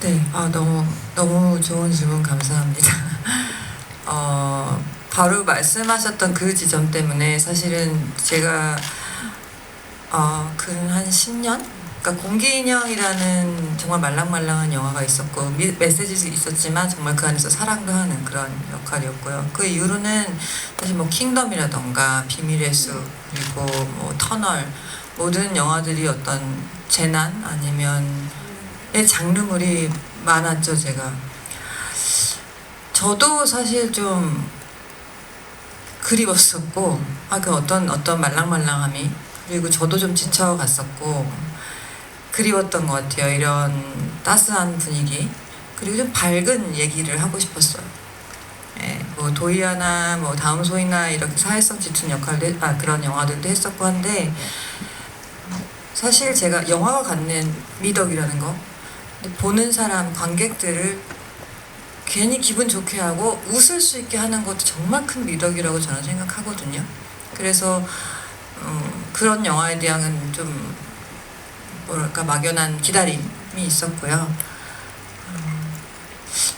네, 아 너무 너무 좋은 질문 감사합니다. 어 바로 말씀하셨던 그 지점 때문에 사실은 제가 어 근한 10년, 그러니까 공기인형이라는 정말 말랑말랑한 영화가 있었고 미- 메시지도 있었지만 정말 그 안에서 사랑도 하는 그런 역할이었고요. 그 이후로는 사실 뭐 킹덤이라던가 비밀의 숲 그리고 뭐 터널 모든 영화들이 어떤 재난 아니면 의 장르물이 많았죠 제가. 저도 사실 좀 그리웠었고 아 그 어떤 어떤 말랑말랑함이. 그리고 저도 좀 지쳐갔었고 그리웠던 것 같아요. 이런 따스한 분위기. 그리고 좀 밝은 얘기를 하고 싶었어요. 예, 뭐 도이아나 뭐 다음 소이나 이렇게 사회성 짙은 역할도 아 그런 영화들도 했었고 한데 사실 제가 영화가 갖는 미덕이라는 거 보는 사람 관객들을 괜히 기분 좋게 하고 웃을 수 있게 하는 것도 정말 큰 미덕이라고 저는 생각하거든요. 그래서 음, 그런 영화에 대한 좀 뭐랄까 막연한 기다림이 있었고요. 음,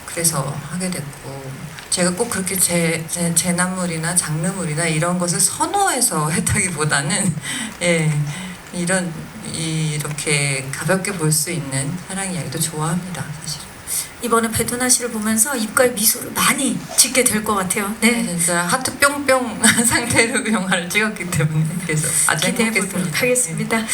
그래서 하게 됐고 제가 꼭 그렇게 제, 제 재난물이나 장르물이나 이런 것을 선호해서 했다기보다는 예 이런 이, 이렇게 가볍게 볼 수 있는 사랑 이야기도 좋아합니다 사실. 이번에 배두나 씨를 보면서 입가에 미소를 많이 짓게 될 것 같아요. 네, 네. 진짜 하트 뿅뿅 상태로 그 영화를 찍었기 때문에 그래서 아주 기대해 행복했습니다. 보도록 하겠습니다.